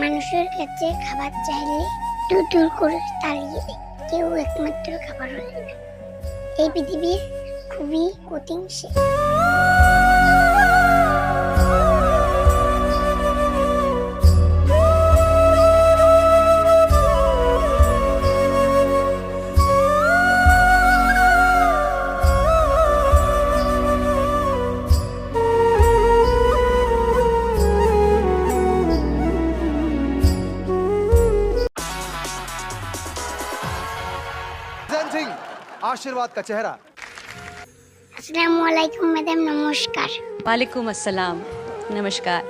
মানুষের কাছে খাবার চাইলে দূর দূর করে তাড়িয়ে কেউ একমাত্র খাবার হয় না। এই পৃথিবীর খুবই কঠিন সে। आशीर्वाद का चेहरा আসসালামু আলাইকুম ম্যাডাম নমস্কার वालेकुम अस्सलाम नमस्कार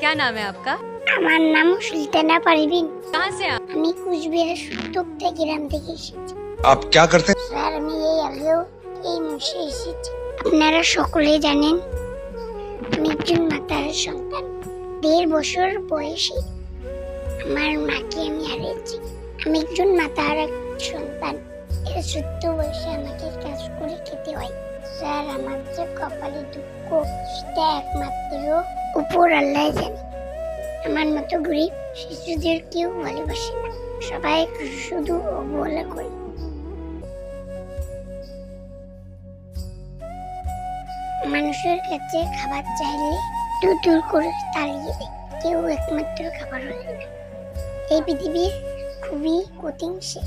क्या नाम है आपका আমার নাম সুলতানা পারভিন कहाँ से आप আমি কুচবিহারের সুতপ্তা গ্রাম থেকে এসেছি आप क्या करते हैं স্যার আমি এই আগেও এই মাসে এসেছি আপনারা সকলে জানেন আমি একজন মাতার সন্তান দেড় বছর বয়সে আমার মাকে আমি হারিয়েছি আমি একজন মাতার এক সন্তান এর সত্য বয়সে আমাকে কাজ করে খেতে হয়। স্যার, আমার যে কপালে দুঃখ, সেটা একমাত্র উপর আল্লাহ জানে। আমার মতো গরিব শিশুদের কেউ ভালোবাসে না। সবাই শুধু অবহেলা করে। মানুষের কাছে খাবার চাইলে দূর দূর করে তাড়িয়ে দেয়। কেউ একমাত্র খাবার হয় না। এই পৃথিবীর খুবই কঠিন সে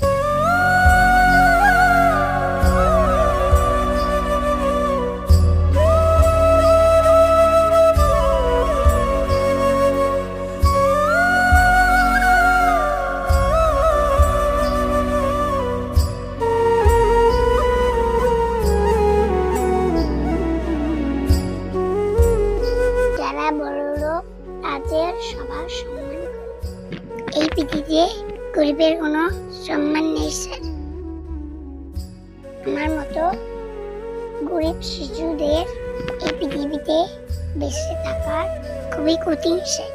পৃথিবীতে গরিবের কোনো সম্মান নেই, স্যার। আমার মতো গরিব শিশুদের এই পৃথিবীতে বেঁচে থাকা খুবই কঠিন, স্যার।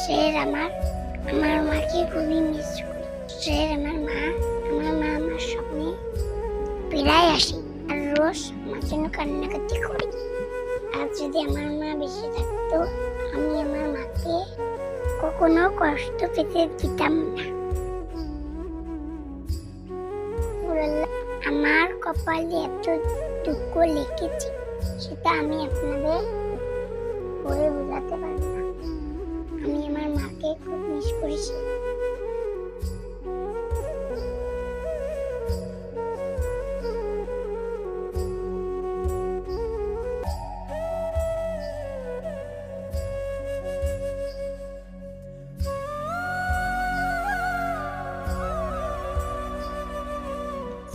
স্যার, আমার আমার মাকে খুবই মিস করি। স্যার, আমার মা আমার মা আমার স্বপ্নে প্রায় আসে। আর রোজ আমার জন্য কান্নাকাটি করি। আর যদি আমার মা বেঁচে থাকতো, আমি আমার মাকে কখনো কষ্ট পেতে দিতাম না। আমার কপালে এত দুঃখ লিখেছি সেটা আমি আপনাদের বলে বোঝাতে পারব না। আমি আমার মাকে খুব মিস করেছি।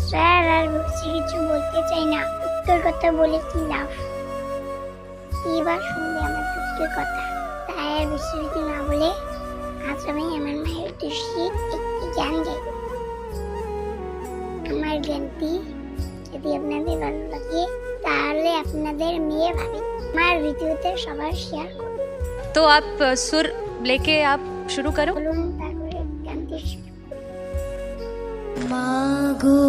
স্যার আর বেশি কিছু বলতে চাই না। উত্তর কথা বলে কি লাভ এবার শুনবে আমার দুঃখের কথা। তাই আর বেশি কিছু না বলে আজ আমি আমার মায়ের উদ্দেশ্যে একটি জ্ঞান যাই আমার জ্ঞানটি যদি আপনাদের ভালো লাগে তাহলে আপনাদের মেয়ে ভাবে। আমার ভিডিওতে সবার শেয়ার করুন। তো আপ সুর লেকে আপ শুরু করো। বলুন তারপরে গানটি শুরু মাগো